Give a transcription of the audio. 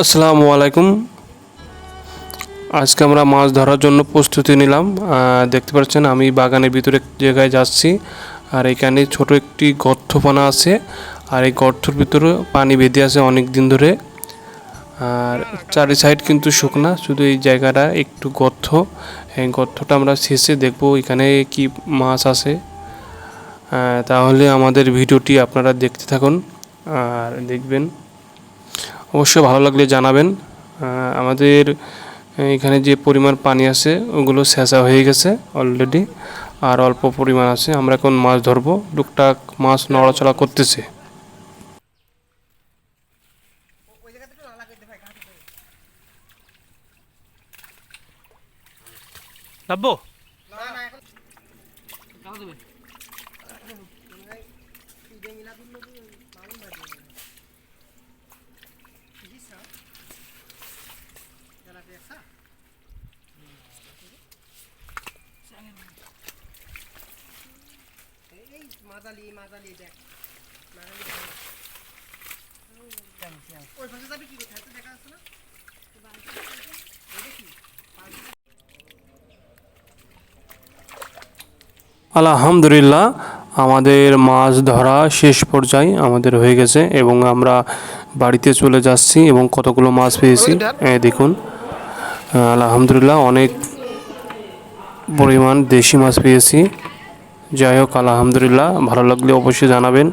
আসসালামু আলাইকুম। আজকে আমরা মাছ ধরার জন্য প্রস্তুতি নিলাম। দেখতে পাচ্ছেন আমি বাগানের ভিতরে জায়গায় যাচ্ছি। আর এখানে ছোট একটি গর্তপানা আছে। আর এই গর্তর ভিতরে পানি বেঁধে আছে অনেক দিন ধরে। আর চারি সাইড কিন্তু শুকনা, শুধু এই জায়গাটা একটু গর্ত। এই গর্তটা আমরা শেষে দেখব এখানে কি মাছ আছে। তাহলে আমাদের ভিডিওটি আপনারা দেখতে থাকুন আর দেখবেন। অবশ্যই ভালো লাগলে জানাবেন। আমাদের এখানে যে পরিমাণ পানি আছে ওগুলো শেষা হয়ে গেছে অলরেডি আর অল্প পরিমাণ আছে। আমরা এখন মাছ ধরবো। টুকটাক মাছ নড়াচড়া করতেছে। মাদালি মাদালি দেখ। মাদালি ওই পাশে যাবি কি কোথায়? তো দেখা যাচ্ছে না? আলহামদুলিল্লাহ আমাদের মাছ ধরা শেষ পর্যায়ে আমাদের হয়ে গেছে এবং আমরা বাড়িতে চলে যাচ্ছি এবং কতগুলো মাছ পেয়েছি। এই দেখুন। আলহামদুলিল্লাহ অনেক পরিমাণ দেশি মাছ পেয়েছি। যাই হোক আলহামদুলিল্লাহ ভালো লাগলে অবশ্যই জানাবেন।